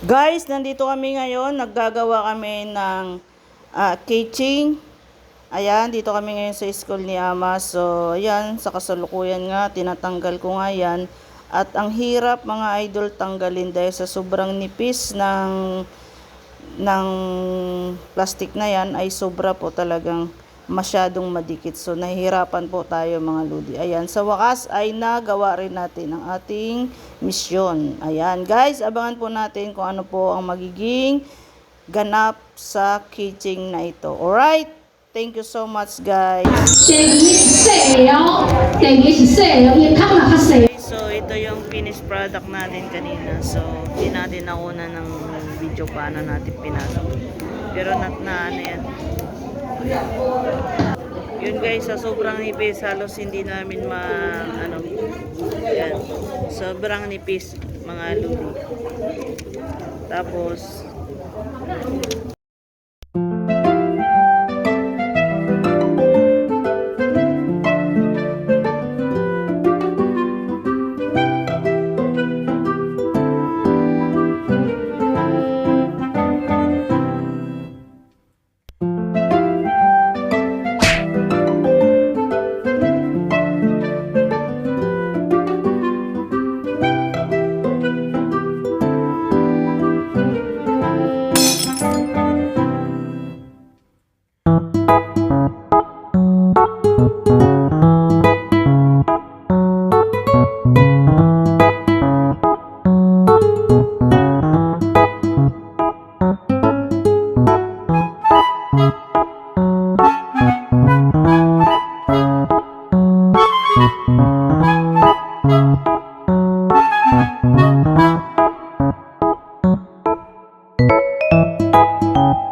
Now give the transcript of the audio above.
Guys, nandito kami ngayon. Naggagawa kami ng ah, kitchen. Ayan, dito kami ngayon sa school ni Ama. So, ayan, sa kasalukuyan nga, tinatanggal ko nga yan. At ang hirap mga idol tanggalin dahil sa sobrang nipis ng ng plastic na yan ay sobra po talagang masyadong madikit. So, nahihirapan po tayo mga ludi. Ayan, sa wakas ay nagawa rin natin ang ating misyon. Ayan, guys, abangan po natin kung ano po ang magiging ganap sa kitchen na ito. Alright? Thank you so much, guys. So, ito yung finished product natin kanina. So, hindi natin nauna ng video paano natin pinasok. Pero, na, na ano yan, yun guys, sa sobrang nipis, halos hindi namin ma, ano, yan. Sobrang nipis, mga luli. Tapos, you